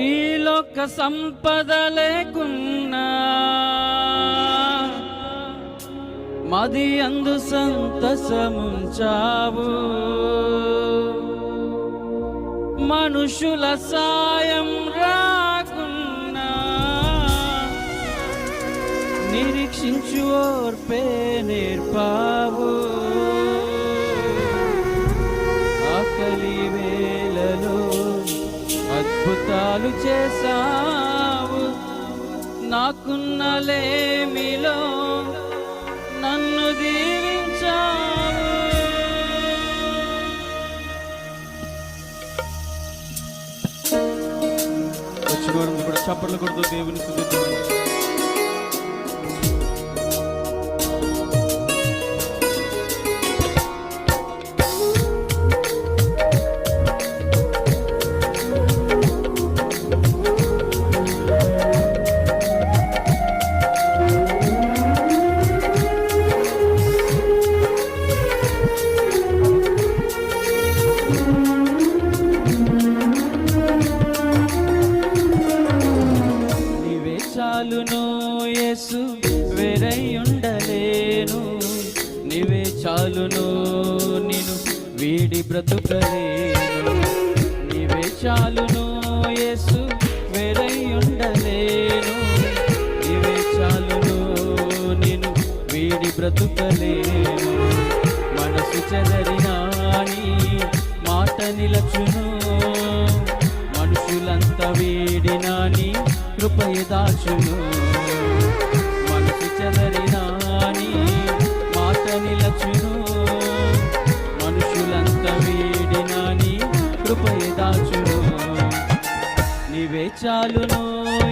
ఈ లోక సంపద లేకున్నా మది అందు సంతసముంచావు. మనుషుల సాయం రాకున్నా నిరీక్షించు ఓర్పే నేర్పావు. అద్భుతాలు చేసావు నాకున్నలేమిలో నన్ను దీవించావు వచ్చిన కూడా చప్పట్లు కొడుతూ దేవుని స్తుతిద్దాం. వేరై ఉండలేను. నీవే చాలును నేను వీడి బ్రతుకలేను. నీవే చాలును యేసు వేరై ఉండలేను. నీవే చాలును నేను వీడి బ్రతుకలేను. మనసు చెదరినాని మాట నిలచును. మనుషులంతా వీడినాని కృపయ దాచును. మనసు చెదరినాని మాట నిలచును. మనుషులంతా వీడినాని కృపయ దాచును. నీవే చాలును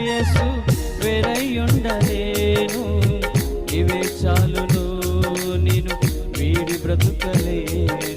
యేసు వేరై ఉండలేను నీవే చాలును నేను వీడి బ్రతుకలేను.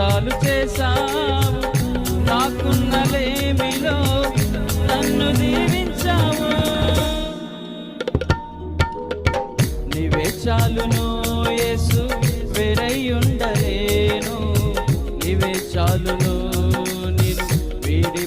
అద్భుతాలు చేశావు. నాకున్నలేమిలో నన్ను దీవించావు. నీవే చాలును యేసు వేరై ఉండలేను. నీవే చాలును నేను వీడి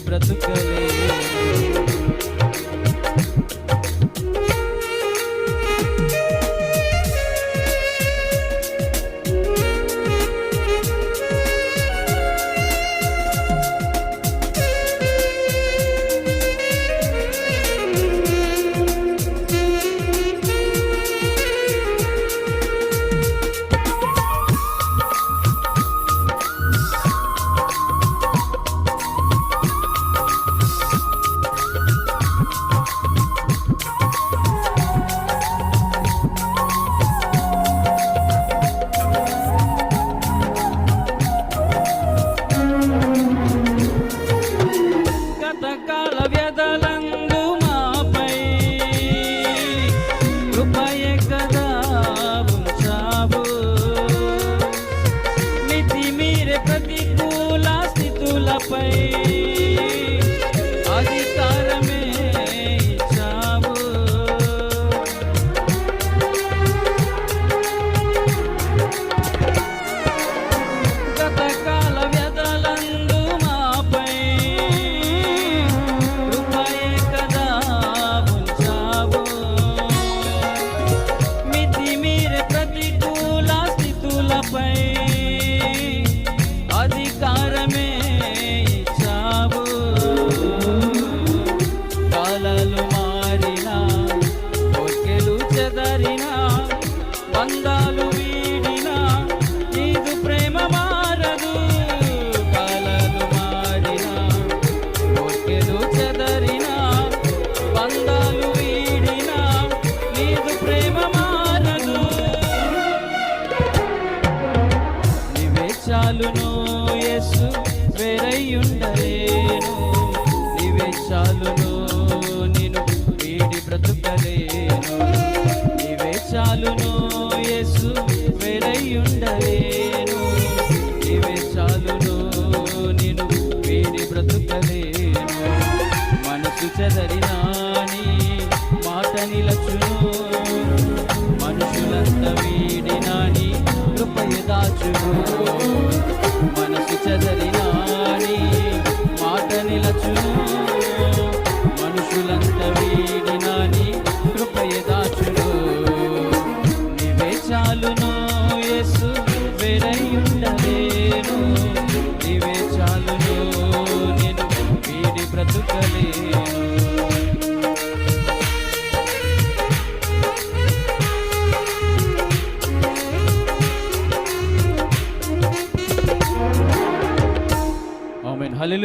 బ్రతుకలేను ఉండలేను నీవే చాలును నేను వీడి బ్రతుకలేను. నీవే చాలును యేసు వేరై ఉండలేను నీవే చాలును నేను వీడి బ్రతుకలేను. మనసు చెదరినాని మాట నిలచును. మనుషులంత వీడినాని కృపయ దాచును.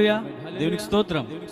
ఆమేన్ దేవునికి స్తోత్రం.